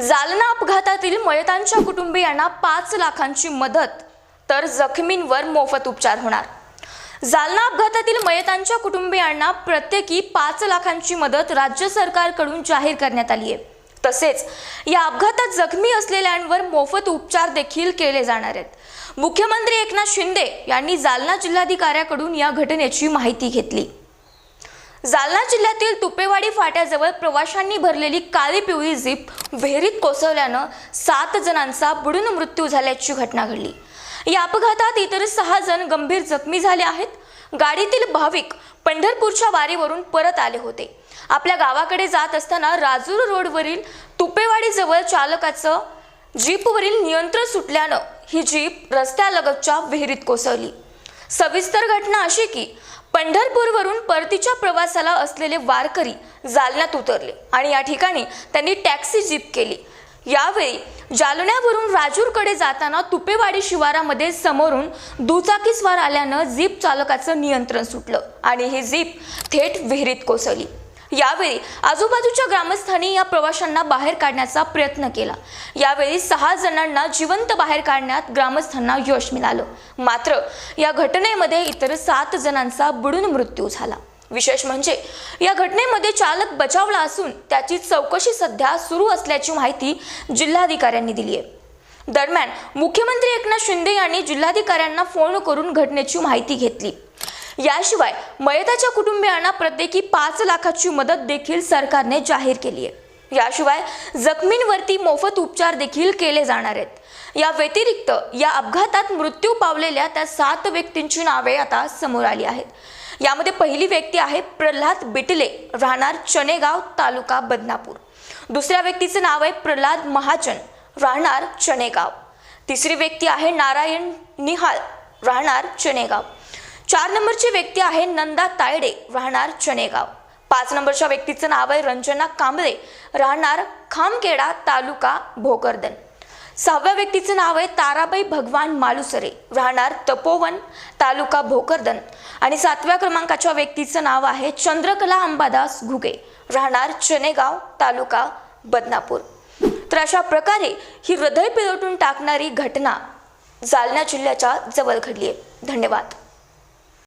जालना अपघातातील मयतांच्या कुटुंबियांना पाच लाखांची मदत तर जखमींवर मोफत उपचार होणार. जालना अपघातातील मयतांच्या कुटुंबियांना प्रत्येकी पाच लाखांची मदत राज्य सरकारकडून जाहीर करण्यात आली आहे. तसेच या अपघातात जखमी असलेल्यांवर मोफत उपचार देखील केले जाणार आहेत. मुख्यमंत्री एकनाथ शिंदे यांनी जालना जिल्हाधिकाऱ्याकडून या घटनेची माहिती घेतली. जालना जिल्ह्यातील तुपेवाडी फाट्याजवळ प्रवाशांनी भरलेली काळी पिवळी जीप विहिरीत कोसळल्यानं सात जणांचा बुडून मृत्यू झाल्याची घटना घडली. या अपघातात इतर सहा जण गंभीर जखमी झाले आहेत. गाडीतील भाविक पंढरपूरच्या वारीवरून परत आले होते. आपल्या गावाकडे जात असताना राजूर रोडवरील तुपेवाडीजवळ चालकाचं जीपवरील नियंत्रण सुटल्यानं ही जीप रस्त्यालगतच्या विहिरीत कोसळली. सविस्तर घटना अशी की पंढरपूरवरून परतीच्या प्रवासाला असलेले वारकरी जालन्यात उतरले आणि या ठिकाणी त्यांनी टॅक्सी जीप केली. यावेळी जालन्यावरून राजूरकडे जाताना तुपेवाडी शिवारामध्ये समोरून दुचाकीस्वार आल्यानं जीप चालकाचं नियंत्रण सुटलं आणि ही जीप थेट विहिरीत कोसळली. यावेळी आजूबाजूच्या ग्रामस्थांनी या प्रवाशांना बाहेर काढण्याचा प्रयत्न केला. यावेळी सहा जणांना जिवंत बाहेर काढण्यात ग्रामस्थांना यश मिळालं. मात्र या घटनेमध्ये इतर सात जणांचा बुडून मृत्यू झाला. विशेष म्हणजे या घटनेमध्ये चालक बचावला असून त्याची चौकशी सध्या सुरू असल्याची माहिती जिल्हाधिकाऱ्यांनी दिली आहे. दरम्यान मुख्यमंत्री एकनाथ शिंदे यांनी जिल्हाधिकाऱ्यांना फोन करून घटनेची माहिती घेतली. याशिवाय मयताच्या कुटुंबियांना प्रत्येकी पाच लाखाची मदत देखील सरकारने जाहीर केली आहे याशिवाय जखमींवरती मोफत उपचार देखील केले जाणार आहेत. या व्यतिरिक्त या अपघातात मृत्यू पावलेल्या त्या सात व्यक्तींची नावे आता समोर आली आहेत. यामध्ये पहिली व्यक्ती आहे प्रल्हाद बिटले राहणार चनेगाव तालुका बदनापूर. दुसऱ्या व्यक्तीचं नाव आहे प्रल्हाद महाजन राहणार चनेगाव तिसरी व्यक्ती आहे नारायण निहाल राहणार चनेगाव चार नंबरची व्यक्ती आहे नंदा तायडे राहणार चणेगाव. पाच नंबरच्या व्यक्तीचं नाव आहे रंजना कांबळे राहणार खामखेडा तालुका भोकरदन. सहाव्या व्यक्तीचं नाव आहे ताराबाई भगवान मालुसरे राहणार तपोवन तालुका भोकरदन. आणि सातव्या क्रमांकाच्या व्यक्तीचं नाव आहे चंद्रकला अंबादास घुगे राहणार चनेगाव तालुका बदनापूर. तर अशा प्रकारे ही हृदय पिळवटून टाकणारी घटना जालना जिल्ह्याच्या जवळ घडली आहे. धन्यवाद.